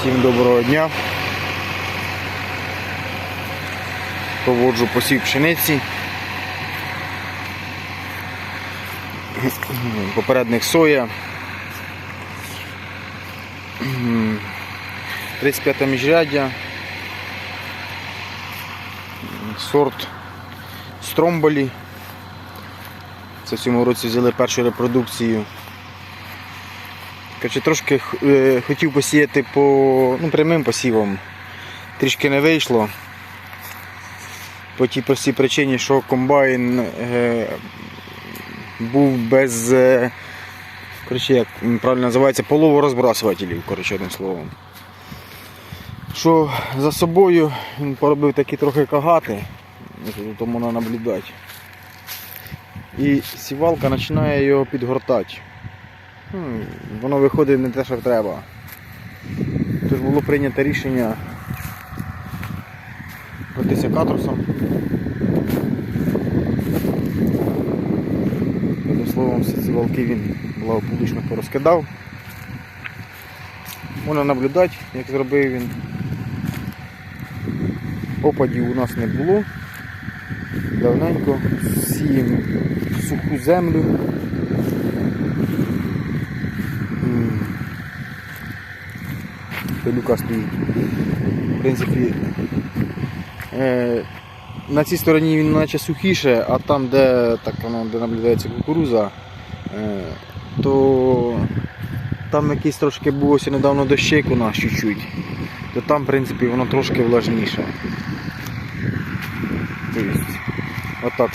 Всім доброго дня. Проводжу посів пшениці. Попередник соя. 35 міжряддя. Сорт Стромболі. Це в цьому році взяли першу репродукцію. Короче, трошки е, хотів посіяти по ну, прямим посівом. Трішки не вийшло. По тій простій причині, що комбайн е, був без, е, коротше, як правильно називається, половорозбрасувателів, коротше, одним словом. Що за собою він поробив такі трохи кагати, тому треба наблюдати. І сівалка починає його підгортати. Воно виходить не те, що треба. Тож було прийнято рішення пройтися катрусом. Одним словом, всі ці валки він благополучно порозкидав. Можна наблюдати, як зробив він. Опадів у нас не було. Давненько сіємо суху землю. Пилюка стоїть. В е, на цій стороні він наче сухіше, а там, де, так, де наблюдається кукуруза, е, то там якийсь трошки був ось недавно дощик у нас чуть-чуть, то там, в принципі, воно трошки влажніше. Тобто, отак,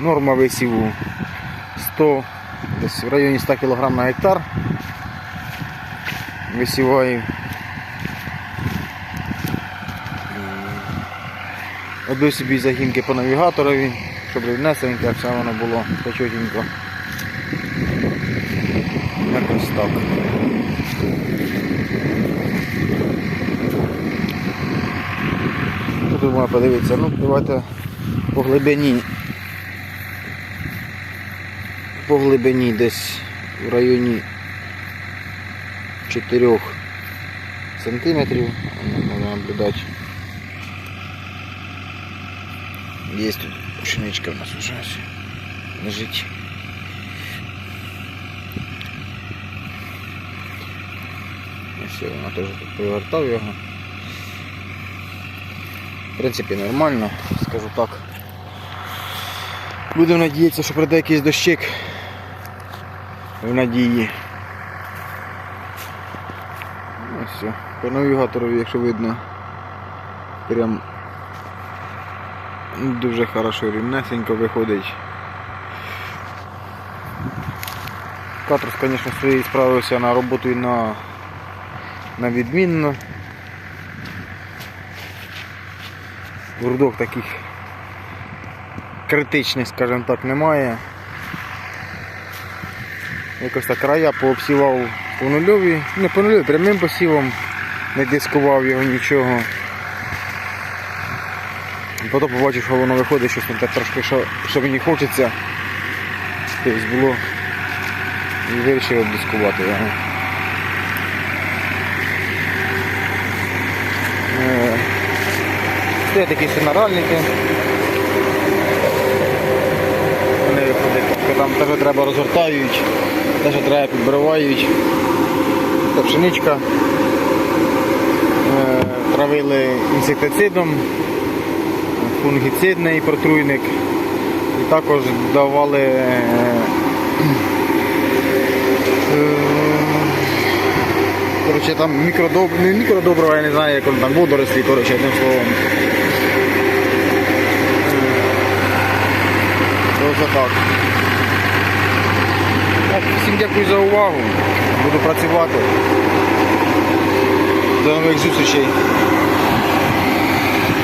норма висіву 100, десь в районі 100 кг на гектар висіваю. Робив собі загінки по навігаторові, щоб рівнесеньке, все воно було почотенько. Якось так. Тут можна подивитися, ну давайте по глибині. По глибині десь в районі 4 сантиметрів. Можна наблюдати. Є тут пшеничка в нас уже ось лежить. І все, вона теж тут повертав його. В принципі, нормально, скажу так. Будемо надіятися, що прийде якийсь дощик в надії. Ну, все. По навігаторові, якщо видно, прям дуже хорошо рівнесенько виходить. Катрус, звісно, своєї справився на роботу і на, на відмінно. Грудок таких критичних, скажімо так, немає. Якось так края пообсівав по нульові, не по нульові, прямим посівом, не дискував його нічого. Потім побачив, що воно виходить, щось так трошки, що, що мені хочеться. Тобто було і вирішив дискувати його. Е, Це такі синаральники. Вони виходять, там теж треба розгортають, теж треба підбривають. Це пшеничка. Е, Травили інсектицидом, фунгіцидний протруйник. І також давали е, е, коротше, там мікродоб... не мікродобрива, я не знаю, як воно там водорослі, коротше, одним словом. Ось так. Так, Всім дякую за увагу. Буду працювати. До нових зустрічей.